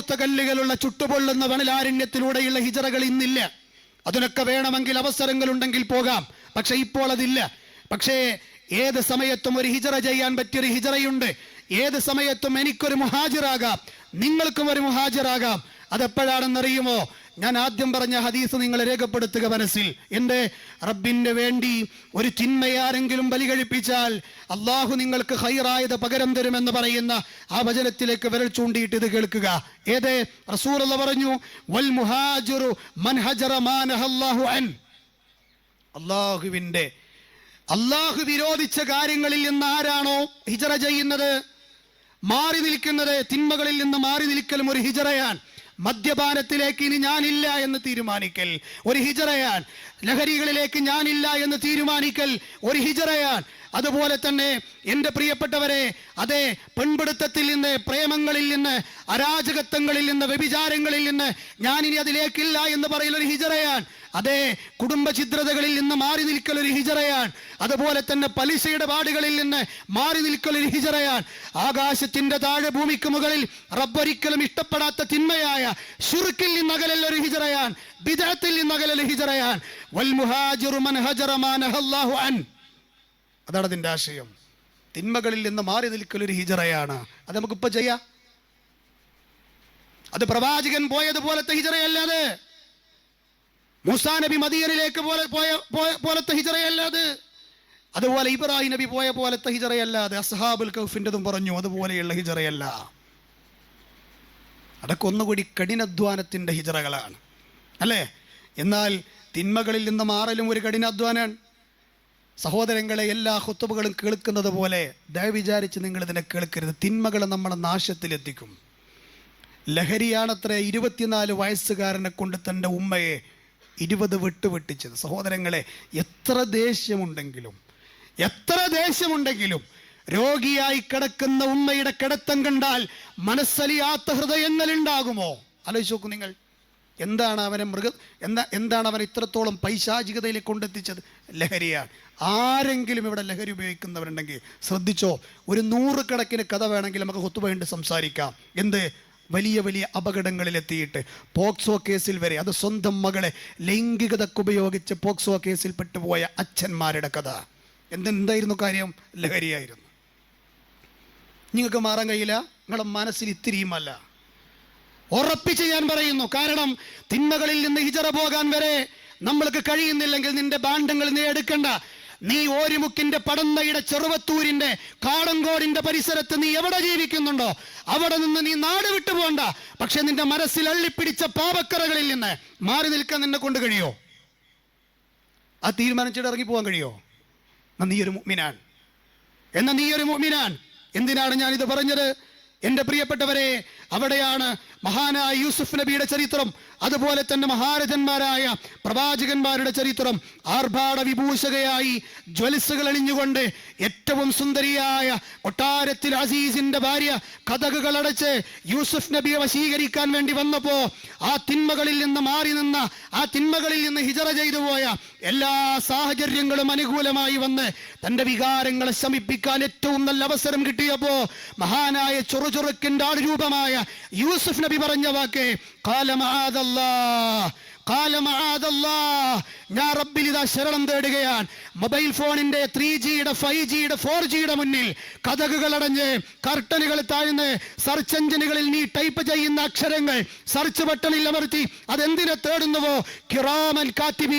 കൂർത്ത കല്ലുകളുള്ള ചുട്ടുപൊള്ളുന്ന വണലാരണ്യത്തിലൂടെയുള്ള ഹിജറകൾ ഇന്നില്ല. അതിനൊക്കെ വേണമെങ്കിൽ അവസരങ്ങളുണ്ടെങ്കിൽ പോകാം. പക്ഷെ ഇപ്പോൾ അതില്ല. പക്ഷേ ഏത് സമയത്തും ഒരു ഹിജറ ചെയ്യാൻ പറ്റിയൊരു ഹിജറയുണ്ട്. ഏത് സമയത്തും എനിക്കൊരു മുഹാജിറാകാം. നിങ്ങൾക്കും ഒരു മുഹാജിറാകാം. അതെപ്പോഴാണെന്നറിയുമോ? ഞാൻ ആദ്യം പറഞ്ഞ ഹദീസ് നിങ്ങൾ രേഖപ്പെടുത്തുക മനസ്സിൽ. എന്റെ റബ്ബിന്റെ വേണ്ടി ഒരു ചിന്മയാരെങ്കിലും ബലി കഴിപ്പിച്ചാൽ അള്ളാഹു നിങ്ങൾക്ക് ഹൈറായത് പകരം തരുമെന്ന് പറയുന്ന ആ വചനത്തിലേക്ക് വിരൽ ചൂണ്ടിയിട്ട് ഇത് കേൾക്കുക. ഏതേ? റസൂർ പറഞ്ഞു വൽ മുഹാജിറു മൻ ഹജറ മാ അൻ. അള്ളാഹു വിരോധിച്ച കാര്യങ്ങളിൽ നിന്ന് ആരാണോ ഹിജറ ചെയ്യുന്നത്? മാറി നിൽക്കുന്നത് തിന്മകളിൽ നിന്ന് മാറി നിൽക്കലും ഒരു ഹിജറയാൻ മദ്യപാനത്തിലേക്ക് ഇനി ഞാനില്ല എന്ന് തീരുമാനിക്കൽ. ഒരു ഹിജറയാൻ. ലഹരികളിലേക്ക് ഞാനില്ല എന്ന് തീരുമാനിക്കൽ. ഒരു ഹിജറയാൻ. അതുപോലെ തന്നെ എന്റെ പ്രിയപ്പെട്ടവരെ അതെ പെൺപിടുത്തത്തിൽ നിന്ന് പ്രേമങ്ങളിൽ നിന്ന് അരാജകത്വങ്ങളിൽ നിന്ന് വ്യഭിചാരങ്ങളിൽ നിന്ന് ഞാനിനി അതിലേക്കില്ല എന്ന് പറയുന്ന ഒരു ഹിജറയാൻ അതെ കുടുംബ ചിത്രതകളിൽ നിന്ന് മാറി നിൽക്കൽ ഒരു അതുപോലെ തന്നെ പലിശയുടെ പാടുകളിൽ നിന്ന് മാറി നിൽക്കൽ ഒരു ഹിജറയാൻ ആകാശത്തിന്റെ താഴെ ഭൂമിക്ക് മുകളിൽ റബ്ബൊരിക്കലും ഇഷ്ടപ്പെടാത്ത തിന്മയായ ഷുറുക്കിൽ നിന്ന് അകലൽ ഒരു ഹിജറയാൻ ബിദത്തിൽ നിന്ന് അകലൽ ഹിജറയാൻ വൽ മുഹാജിറു മൻ ഹജറ മാ അൻ. അതാണ് അതിന്റെ ആശയം. തിന്മകളിൽ നിന്ന് മാറി നിൽക്കലൊരു ഹിജറയാണ്. അത് നമുക്കിപ്പോൾ ചെയ്യാം. അത് പ്രവാചകൻ പോയതുപോലത്തെ ഹിജറയല്ലാതെ മൂസാ നബി മദീനിലേക്ക് പോലെ പോയ പോലത്തെ ഹിജറയല്ലാതെ അതുപോലെ ഇബ്രാഹിം നബി പോയ പോലത്തെ ഹിജറയല്ലാതെ അസ്ഹാബുൽ കൗഫിന്റെതും പറഞ്ഞു അതുപോലെയുള്ള ഹിജറയല്ല. അതൊക്കെ ഒന്നുകൂടി കഠിനാധ്വാനത്തിന്റെ ഹിജറകളാണ്. അല്ലേ? എന്നാൽ തിന്മകളിൽ നിന്ന് മാറലും ഒരു കഠിനാധ്വാനാണ്. സഹോദരങ്ങളെ എല്ലാ ഹുത്തുബുകളും കേൾക്കുന്നത് പോലെ ദയവിചാരിച്ച് നിങ്ങൾ ഇതിനെ കേൾക്കരുത്. തിന്മകൾ നമ്മളെ നാശത്തിലെത്തിക്കും. ലഹരിയാണത്ര ഇരുപത്തിനാല് വയസ്സുകാരനെ കൊണ്ട് തന്റെ ഉമ്മയെ ഇരുപത് വിട്ട് വെട്ടിച്ചത്. സഹോദരങ്ങളെ എത്ര ദേഷ്യമുണ്ടെങ്കിലും എത്ര ദേഷ്യമുണ്ടെങ്കിലും രോഗിയായി കിടക്കുന്ന ഉമ്മയുടെ കിടത്തം കണ്ടാൽ മനസ്സലിയാത്ത ഹൃദയങ്ങൾ ഉണ്ടാകുമോ? ആലോചിച്ച് നോക്കൂ നിങ്ങൾ. എന്താണ് അവനെ മൃഗ? എന്താ എന്താണ് അവൻ ഇത്രത്തോളം പൈശാചികതയിലേക്ക് കൊണ്ടെത്തിച്ചത്? ലഹരിയാണ്. ആരെങ്കിലും ഇവിടെ ലഹരി ഉപയോഗിക്കുന്നവരുണ്ടെങ്കിൽ ശ്രദ്ധിച്ചോ ഒരു നൂറുകണക്കിന് കഥ വേണമെങ്കിൽ നമുക്ക് ഒത്തുപോയിട്ട് സംസാരിക്കാം. എന്ത്? വലിയ വലിയ അപകടങ്ങളിലെത്തിയിട്ട് പോക്സോ കേസിൽ വരെ അത് സ്വന്തം മകളെ ലൈംഗികതക്ക് ഉപയോഗിച്ച് പോക്സോ കേസിൽ പെട്ടുപോയ അച്ഛന്മാരുടെ കഥ. എന്തെന്തായിരുന്നു കാര്യം? ലഹരിയായിരുന്നു. നിങ്ങൾക്ക് മാറാൻ കഴിയില്ല? നിങ്ങളുടെ മനസ്സിൽ ഇത്തിരിയുമല്ല. ഉറപ്പിച്ച് ഞാൻ പറയുന്നു കാരണം തിന്മകളിൽ നിന്ന് ഹിജറ പോകാൻ വരെ നമ്മൾക്ക് കഴിയുന്നില്ലെങ്കിൽ നിന്റെ ബാണ്ഡങ്ങൾ നീ എടുക്കണ്ട. നീ ഓരിമുക്കിന്റെ പടന്നയുടെ ചെറുവത്തൂരിന്റെ കാടങ്കോടിന്റെ പരിസരത്ത് നീ എവിടെ ജീവിക്കുന്നുണ്ടോ? അവിടെ നിന്ന് നീ നാട് വിട്ടു പോകണ്ട പക്ഷെ നിന്റെ മനസ്സിൽ അള്ളിപ്പിടിച്ച പാപക്കറകളിൽ നിന്ന് മാറി നിൽക്കാൻ നിന്നെ കൊണ്ട് കഴിയോ? ആ തീരുമാനിച്ചിട്ട് ഇറങ്ങി പോകാൻ കഴിയോ? എന്നാ നീ ഒരു മുഅ്മിനാൻ. എന്ന നീ ഒരു മുഅ്മിനാൻ. എന്തിനാണ് ഞാൻ ഇത് പറഞ്ഞത്? എന്റെ പ്രിയപ്പെട്ടവരെ അവിടെയാണ് മഹാനായ യൂസുഫ് നബിയുടെ ചരിത്രം. അതുപോലെ തന്നെ മഹാരഥന്മാരായ പ്രവാചകന്മാരുടെ ചരിത്രം. ആർഭാട വിഭൂഷകയായി ജ്വലിസുകൾ അണിഞ്ഞുകൊണ്ട് ഏറ്റവും സുന്ദരിയായ കൊട്ടാരത്തിൽ അസീസിന്റെ ഭാര്യ കഥകുകൾ അടച്ച് യൂസുഫ് നബിയെ വശീകരിക്കാൻ വേണ്ടി വന്നപ്പോ ആ തിന്മകളിൽ നിന്ന് മാറി നിന്ന ആ തിന്മകളിൽ നിന്ന് ഹിജറ ചെയ്തു പോയ എല്ലാ സാഹചര്യങ്ങളും അനുകൂലമായി വന്ന് തന്റെ വികാരങ്ങളെ ശമിപ്പിക്കാൻ ഏറ്റവും നല്ല അവസരം കിട്ടിയപ്പോ മഹാനായ ചൊറുചൊറുക്കിന്റെ ആളുരൂപമായ യൂസുഫ് നബി പറഞ്ഞ വാക്ക് ഞാൻ റബ്ബിൽ ഇതാ ശരണം തേടുകയാണ്. മൊബൈൽ ഫോണിന്റെ ത്രീ ജിയുടെ ഫൈവ് ജിയുടെ ഫോർ ജിയുടെ മുന്നിൽ കഥകുകൾ അടഞ്ഞ് കർട്ടനുകൾ താഴ്ന്ന് സെർച്ച് എഞ്ചിനുകളിൽ നീ ടൈപ്പ് ചെയ്യുന്ന അക്ഷരങ്ങൾ സെർച്ച് ബട്ടണിൽ അമർത്തി അതെന്തിനെ തേടുന്നുവോ? കിറാമൻ കാത്തിബി